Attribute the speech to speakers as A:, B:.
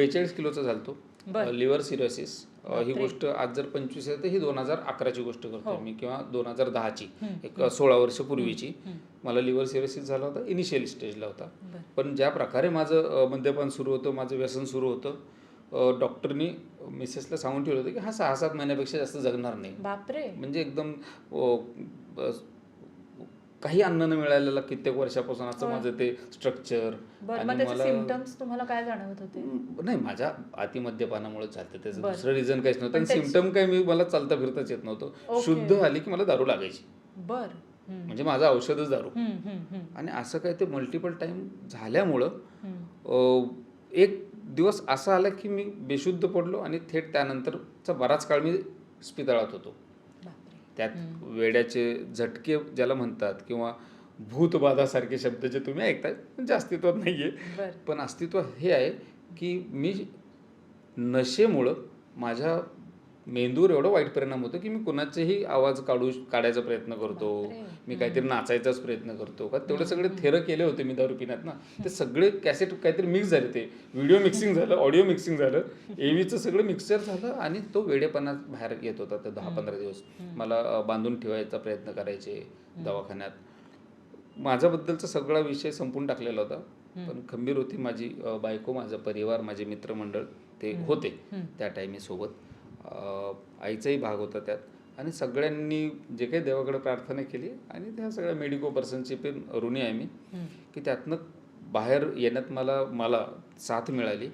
A: बेचाळीस किलोचा झालतो. Liver cirrhosis ही. गोष्ट आज जर पंचवीस आहे तर ही दोन हजार अकराची गोष्ट करतो
B: हो.
A: मी किंवा दोन हजार दहाची एक सोळा वर्ष पूर्वीची. मला लिव्हर सिरोसिस झाला होता इनिशियल स्टेजला होता. पण ज्या प्रकारे माझं मद्यपान सुरू होतं माझं व्यसन सुरू होतं डॉक्टरनी मिसेसला सांगून ठेवलं होतं की हा सहा सात महिन्यापेक्षा जास्त जगणार नाही
B: बापरे
A: म्हणजे एकदम काही अन्न न मिळालेलं कित्येक वर्षापासून असं. माझं ते स्ट्रक्चर
B: सिमटम्स तुम्हाला काय जाणवत होते?
A: नाही माझ्या अतिमद्यपानामुळे चालतं त्याचं. दुसरं रिझन काहीच नव्हतं. सिमटम काही मी मला चालता फिरताच येत नव्हतं. शुद्ध आली की मला दारू लागायची.
B: बर.
A: म्हणजे माझं औषधच दारू. आणि असं काय ते मल्टिपल टाइम झाल्यामुळं एक दिवस असा आला की मी बेशुद्ध पडलो आणि थेट त्यानंतरचा बराच काळ मी स्पितळात होतो. त्यात वेड्याचे झटके ज्याला म्हणतात किंवा भूतबाधासारखे शब्द जे तुम्ही ऐकताय म्हणजे अस्तित्वात नाही आहे पण अस्तित्व हे आहे की मी नशेमुळं माझ्या मेंदूवर एवढा वाईट परिणाम होतो की मी कुणाचेही आवाज काढू काढायचा प्रयत्न करतो. मी काहीतरी नाचायचाच प्रयत्न करतो. का तेवढे सगळे थेरं केले होते मी दारू पिण्यात ना. ते सगळे कॅसेट काहीतरी मिक्स झाले ते. व्हिडिओ मिक्सिंग झालं ऑडिओ मिक्सिंग झालं. एव्हीचं सगळं मिक्सर झालं आणि तो वेडेपणा बाहेर येत होता ते दहा पंधरा दिवस. मला बांधून ठेवायचा प्रयत्न करायचे दवाखान्यात. माझ्याबद्दलचा सगळा विषय संपून टाकलेला होता. पण खंबीर होती माझी बायको माझा परिवार माझे मित्रमंडळ ते होते त्या टायमी सोबत. आईचाही भाग होता त्यात. आणि सगळ्यांनी जे काही देवाकडे प्रार्थना केली आणि त्या सगळ्या मेडिको पर्सनची पण ऋणी आहे मी की त्यातनं बाहेर येण्यात मला मला साथ मिळाली.